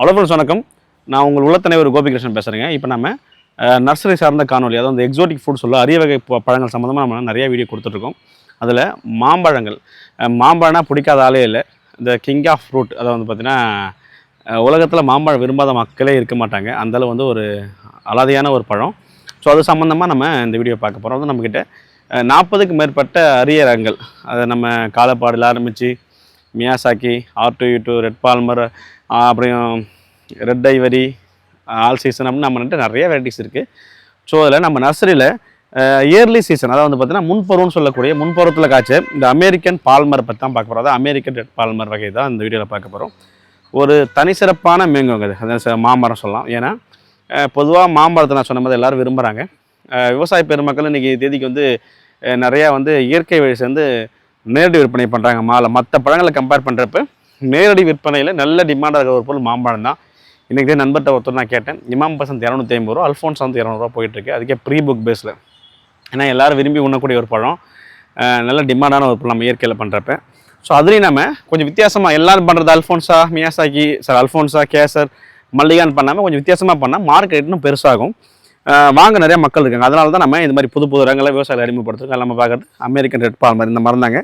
அவ்வளோ ஃப்ரெண்ட்ஸ் வணக்கம். நான் உங்கள் உள்ளத்தனைவர் கோபிகிருஷ்ணன் பேசுகிறேங்க இப்போ நம்ம நர்சரி சார்ந்த காணொலி அதாவது எக்ஸோட்டிக் ஃபுட் சொல்ல அரிய வகை பழங்கள் சம்மந்தமாக நம்ம நிறைய வீடியோ கொடுத்துட்ருக்கோம் அதில் மாம்பழங்கள் மாம்பழம்னா பிடிக்காத ஆளே இல்லை. இந்த கிங் ஆஃப் ஃப்ரூட் அதை வந்து பார்த்திங்கன்னா உலகத்தில் மாம்பழம் விரும்பாத மக்களே இருக்க மாட்டாங்க. அந்தளவு வந்து ஒரு அலாதியான ஒரு பழம். ஸோ அது சம்மந்தமாக நம்ம இந்த வீடியோ பார்க்க போகிறோம் வந்து நம்மக்கிட்ட நாற்பதுக்கு மேற்பட்ட அரிய ரகங்கள். அதை நம்ம காலப்பாடில் ஆரம்பித்து Miyazaki R two E two red palmer அப்புறம் ரெட் ஐவரி ஆல் சீசன் அப்படின்னு நம்மகிட்ட நிறைய வெரைட்டிஸ் இருக்குது ஸோ அதில் நம்ம நர்சரியில் இயர்லி சீசன் அதாவது வந்து பார்த்தீங்கன்னா முன்பருவம்னு சொல்லக்கூடிய முன்பருவத்தில் காய்ச்ச இந்த அமெரிக்கன் பால்மரை பற்றி தான் பார்க்க போகிறோம் அதாவது அமெரிக்கன் ரெட் பால்மர் வகை தான் இந்த வீடியோவில் பார்க்க போகிறோம் ஒரு தனி சிறப்பான மேங்கோங்க அது. அதான் மாமரம் சொல்லலாம். ஏன்னா பொதுவாக மாமரத்தை நான் சொன்ன மாதிரி எல்லோரும் விரும்புகிறாங்க விவசாய பெருமக்கள் இன்றைக்கி தேதிக்கு வந்து நிறையா வந்து இயற்கை வழி சேர்ந்து நேரடி விற்பனை பண்ணுறாங்க மாலை மற்ற பழங்களை கம்பேர் பண்ணுறப்ப நேரடி விற்பனையில் நல்ல டிமாண்டாக இருக்கிற ஒரு பொருள் மாம்பழம் தான். இன்றைக்கி நண்பர்கிட்ட ஒருத்தர் நான் கேட்டேன் இமாம் பசந்த் இரநூத்தி ஐம்பது ரூபா அல்ஃபோன்ஸ் வந்து இரநூறுவா போயிட்டுருக்கு அதுக்கே ப்ரீ புக் பேஸில் ஏன்னா எல்லாரும் விரும்பி உண்ணக்கூடிய ஒரு பழம். நல்ல டிமாண்டான ஒரு பழம் நம்ம இயற்கையில் பண்ணுறப்ப ஸோ அதுலேயும் நம்ம கொஞ்சம் வித்தியாசமாக எல்லோரும் பண்ணுறது Alphonso Miyazaki sir Alphonso Kesar மல்லிகான்னு பண்ணாமல் கொஞ்சம் வித்தியாசமாக பண்ணால் மார்க்கெட் இன்னும் பெருசாகும். வாங்க நிறைய மக்கள் இருக்காங்க. அதனால தான் நம்ம இந்த மாதிரி புது புது ரகங்களை விவசாயிகள் அறிமுகப்படுத்துறோம் நம்ம பார்க்குறது அமெரிக்கன் ரெட் பால் மாதிரி இந்த மரம் தாங்க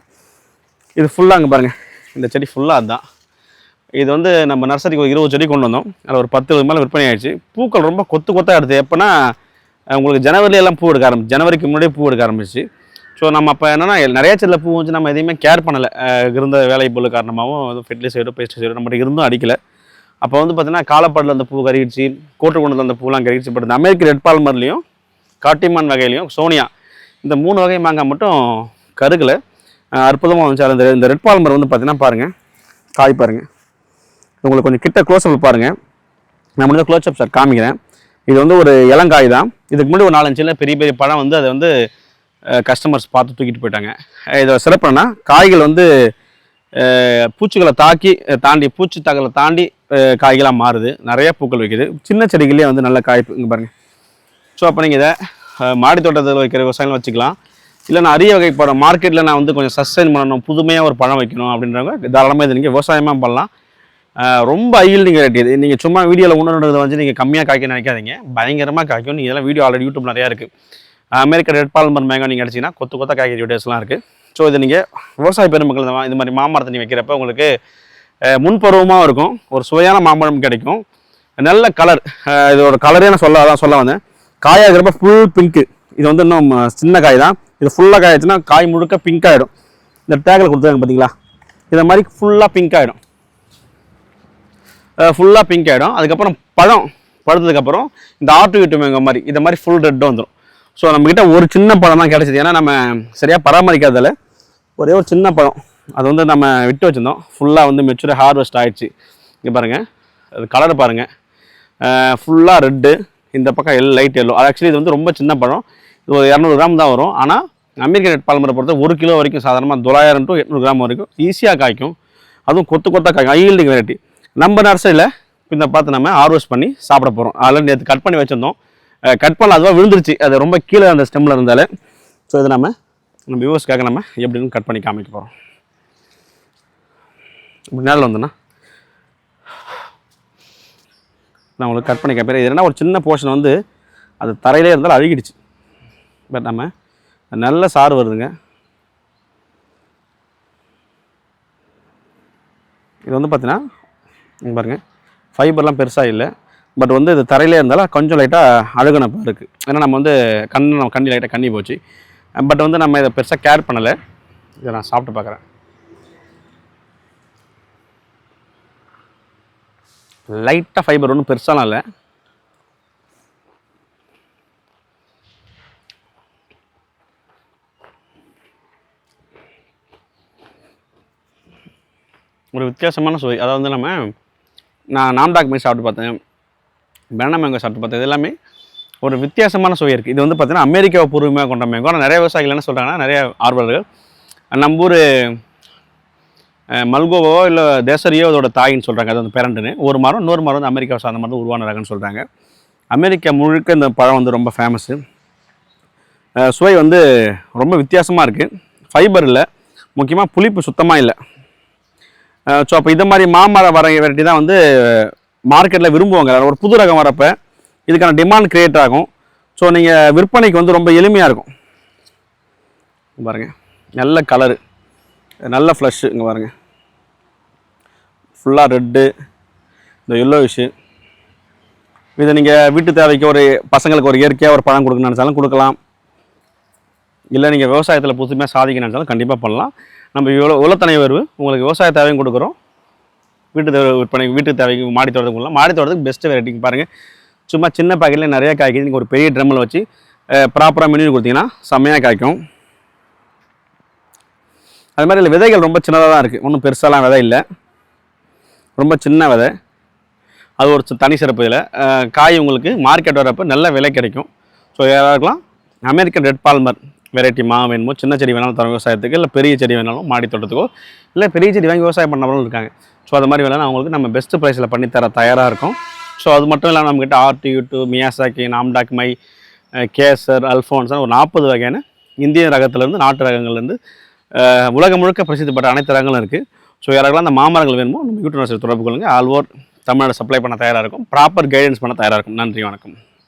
இது ஃபுல்லாக அங்கே பாருங்கள் இந்த செடி ஃபுல்லாக அதுதான் இது வந்து நம்ம நர்சரிக்கு ஒரு இருபது செடி கொண்டு வந்தோம். அதில் ஒரு பத்து மேலே விற்பனை ஆயிடுச்சு. பூக்கள் ரொம்ப கொத்து கொத்தாக எடுத்து எப்போனா உங்களுக்கு ஜனவரில பூ எடுக்க ஆரம்பிச்சு ஜனவரிக்கு முன்னாடியே பூ எடுக்க ஆரம்பிச்சு. ஸோ நம்ம அப்போ என்னன்னா நிறைய செல்ல பூ வச்சு நம்ம எதையுமே கேர் பண்ணலை. இருந்த வேலை பொருள் காரணமாகவும் ஃபெர்டிலைசைடோ பெஸ்டிசைடோ நம்மகிட்ட இருந்தும் அடிக்கலை. அப்போ வந்து பார்த்தீங்கன்னா காலப்பாடில் அந்த பூ கருகிடுச்சு கோட்டு அந்த பூலாம் கருகிடுச்சு. பட் இந்த அமெரிக்க ரெட் பால்மர்லேயும் காட்டிமான் வகையிலையும் சோனியா இந்த மூணு வகை மாங்காய் மட்டும் கருகலை. அற்புதமாக வந்துச்சு. அந்த இந்த இந்த ரெட் பால்மர் வந்து பார்த்தீங்கன்னா பாருங்கள் காய் பாருங்கள் உங்களுக்கு கொஞ்சம் கிட்ட க்ளோஸ் அப் பாருங்கள் நான் முடிஞ்ச க்ளோஸ் அப் சார் காமிக்கிறேன். இது வந்து ஒரு இளங்காய் தான். இதுக்கு முன்னாடி ஒரு நாலஞ்சு பெரிய பெரிய பழம் வந்து அதை வந்து கஸ்டமர்ஸ் பார்த்து தூக்கிட்டு போயிட்டாங்க. இதை சிறப்புனா சிறப்பு என்னன்னா காய்கள் வந்து பூச்சிகளை தாக்கி தாண்டி பூச்சி தகவலை தாண்டி காய்களாக மாறுது. நிறைய பூக்கள் வைக்குது. சின்ன செடிகளே வந்து நல்ல காய் இங்கே பாருங்கள் ஸோ அப்போ நீங்கள் இதை மாடி தோட்டத்தில் வைக்கிற விவசாயம் வச்சுக்கலாம். இல்லை நான் அரிய வகை பழம் மார்க்கெட்டில் நான் வந்து கொஞ்சம் சஸ்டைன் பண்ணணும் புதுமையாக ஒரு பழம் வைக்கணும் அப்படின்றவங்க தாராளமாக இது நீங்கள் விவசாயமாக பண்ணலாம். ரொம்ப ஐயில் ரேட் இது நீங்கள் சும்மா வீடியோவில் உணர்றதை வந்து நீங்கள் கம்மியாக காய்க்க நினைக்காதீங்க. பயங்கரமாக காய்க்கும். நீங்கள் இதெல்லாம் வீடியோ ஆல்ரெடி யூடியூப் நிறையா இருக்குது அமெரிக்க ரெட் பால்மர் மேங்கோ நீங்கள் அடிச்சிங்கன்னா கொத்து கொத்த காய்கறி வீடியோஸ்லாம் இருக்குது ஸோ இது நீங்கள் விவசாய பெருமக்கள் இந்த மாதிரி மாமரத்தை வைக்கிறப்ப உங்களுக்கு முன்பருவமாகவும் இருக்கும். ஒரு சுவையான மாம்பழம் கிடைக்கும். நல்ல கலர் இதோட கலரே நான் சொல்ல அதான் சொல்ல வந்தேன். காயாகிறப்ப ஃபுல் பிங்க்கு இது வந்து இன்னும் சின்ன காய் தான். இது ஃபுல்லாக காயாச்சுன்னா காய் முழுக்க பிங்க் ஆகிடும் இந்த டேக்கில் கொடுத்துருக்காங்க பார்த்தீங்களா இதை மாதிரி ஃபுல்லாக பிங்க் ஆகிடும் ஃபுல்லாக பிங்க் ஆகிடும் அதுக்கப்புறம் பழம் பழுத்ததுக்கப்புறம் இந்த ஆட்டு வீட்டு மேங்க மாதிரி இந்த மாதிரி ஃபுல் ரெட்டும் வந்துடும் ஸோ நம்மக்கிட்ட ஒரு சின்ன பழம் தான் கிடச்சிது. ஏன்னா நம்ம சரியாக பராமரிக்காததில் ஒரே ஒரு சின்ன பழம். அது வந்து நம்ம விட்டு வச்சுருந்தோம். ஃபுல்லாக வந்து மெச்சூர் ஹார்வெஸ்ட் ஆகிடுச்சு இங்கே பாருங்கள் அது கலர் பாருங்கள் ஃபுல்லாக ரெட்டு இந்த பக்கம் எல் லைட் எல்லோ அது ஆக்சுவலி இது வந்து ரொம்ப சின்ன பழம். இது ஒரு இரநூறு கிராம் தான் வரும். ஆனால் அமெரிக்கன் ரெட் பால்மரை பொறுத்த ஒரு கிலோ வரைக்கும் சாதாரணமாக தொள்ளாயிரம் டு எட்நூறு கிராம் வரைக்கும் ஈஸியாக காய்க்கும். அதுவும் கொத்து கொத்தா காய்க்கும். ஈல்டிங் வெரைட்டி நம்ம நர்சரியில் இந்த பார்த்து நம்ம ஹார்வெஸ்ட் பண்ணி சாப்பிட போகிறோம் அதில் நேற்று கட் பண்ணி வச்சுருந்தோம். கட் பண்ணல அதுவாக விழுந்துருச்சு. அது ரொம்ப கீழே அந்த ஸ்டெம்மில் இருந்தாலே. ஸோ இதை நம்ம நம்ம வியூவர்ஸ்க்காக நம்ம எப்படின்னு கட் பண்ணி காமிக்க போகிறோம் இப்படி நேரில் வந்தோன்னா நான் உங்களுக்கு கட் பண்ணி கேட்பேன் இது ஒரு சின்ன போர்ஷன் வந்து அது தரையிலே இருந்தாலும் அழுகிடுச்சு. பட் நம்ம நல்ல சாறு வருதுங்க. இது வந்து பார்த்தீங்கன்னா இங்க பாருங்கள் ஃபைபர்லாம் பெருசாக இல்லை. பட் வந்து இது தரையிலே இருந்தாலும் கொஞ்சம் லைட்டாக அழுகுனப்போ இருக்குது ஏன்னா நம்ம வந்து கண் நம்ம கண்ணி லைட்டாக கண்ணி போச்சு. பட் வந்து நம்ம இதை பெருசாக கேர் பண்ணலை. இதை நான் சாப்பிட்டு பார்க்குறேன். லைட்டாக ஃபைபர் ஒன்றும் பெருசாலாம் இல்லை. ஒரு வித்தியாசமான சுவை. அதாவது வந்து நம்ம நான் நாம்டாக் மீன் சாப்பிட்டு பார்த்தேன். பேனா மேங்கோ சாப்பிட்டு பார்த்தேன். இது எல்லாமே ஒரு வித்தியாசமான சுவை இருக்குது இது வந்து பார்த்தீங்கன்னா அமெரிக்காவை பூர்வமாக கொண்ட மேங்கோ ஆனால் நிறைய விவசாயிகள் என்ன சொல்கிறாங்கன்னா நிறைய ஆர்வலர்கள் நம்ம ஊர் மல்கோவோ இல்லை தேசரியோ அதோட தாயின்னு சொல்கிறாங்க அது வந்து பேரண்ட்டுன்னு ஒரு மரம் இன்னொரு மரம் வந்து அமெரிக்காவை சார்ந்த மரம் உருவான ரகம்னு சொல்கிறாங்க அமெரிக்கா முழுக்க இந்த பழம் வந்து ரொம்ப ஃபேமஸ்ஸு சுவை வந்து ரொம்ப வித்தியாசமாக இருக்குது ஃபைபர் இல்லை. முக்கியமாக புளிப்பு சுத்தமாக இல்லை. ஸோ அப்போ இதை மாதிரி மாமரம் வர வெரைட்டி தான் வந்து மார்க்கெட்டில் விரும்புவாங்க ஒரு புது ரகம் வரப்போ இதுக்கான டிமாண்ட் க்ரியேட் ஆகும். ஸோ நீங்கள் விற்பனைக்கு வந்து ரொம்ப எளிமையாக இருக்கும். பாருங்கள் நல்ல கலரு நல்ல ஃப்ளஷ்ஷு இங்கே பாருங்கள் ஃபுல்லாக ரெட்டு இந்த எல்லோ விஷு இதை நீங்கள் வீட்டு தேவைக்கு ஒரு பசங்களுக்கு ஒரு இயற்கையாக ஒரு பழம் கொடுக்கணும்னு நினச்சாலும் கொடுக்கலாம். இல்லை நீங்கள் விவசாயத்தில் புதுமையாக சாதிக்கணும்னு நினச்சாலும் கண்டிப்பாக பண்ணலாம். நம்ம இவ்வளோ உலத்தனை உயர்வு உங்களுக்கு விவசாய தேவையும் கொடுக்குறோம். வீட்டு தேவை விற்பனை வீட்டு தேவைக்கு மாடி தோட்டத்துக்கு மாடி தோட்டத்துக்கு பெஸ்ட்டு வெரைட்டிங்க பாருங்கள் சும்மா சின்ன பாக்கெட்டில் நிறைய காய்க்குது. நீங்கள் ஒரு பெரிய ட்ரம்மில் வச்சு ப்ராப்பராக மெனு கொடுத்தீங்கன்னா செம்மையாக காய்க்கும். அது மாதிரி இதில் விதைகள் ரொம்ப சின்னதாக தான் இருக்குது ஒன்றும் பெருசாலாம் விதை இல்லை. ரொம்ப சின்ன விதை. அது ஒரு தனி சிறப்பு இதில். காய் உங்களுக்கு மார்க்கெட் வரப்போ நல்ல விலை கிடைக்கும். ஸோ யாராருக்கலாம் அமெரிக்கன் ரெட் பால்மர். வெரைட்டி மா வேணுமோ சின்ன செடி வேணாலும் தரோம் விவசாயத்துக்கு இல்லை பெரிய செடி வேணாலும் மாடி தோட்டத்துக்கோ இல்லை பெரிய செடி வாங்கி விவசாயம் பண்ணவங்களும் இருக்காங்க. ஸோ அது மாதிரி வேணாலும் அவங்களுக்கு நம்ம பெஸ்ட் ப்ரைஸில் பண்ணி தர தயாராக இருக்கும். ஸோ அது மட்டும் இல்லாமல் நம்மக்கிட்ட R two E two Miyazaki Nam Dok Mai Kesar Alphonso ஒரு நாற்பது வகையான இந்திய ரகத்துலேருந்து நாட்டு ரகங்கள்லேருந்து உலகம் முழுக்க பிரசித்திப்பட்ட அனைத்து ரகங்களும் இருக்குது ஸோ யாராவது அந்த மாமரங்கள் வேணுமோ நம்ம யூடியூப் தொடர்பு கொள்ளுங்கள் ஆல் ஓவர் தமிழ்நாடு சப்ளை பண்ண தயாராக இருக்கும். ப்ராப்பர் கைடன்ஸ் பண்ண தயாராக இருக்கும். நன்றி வணக்கம்.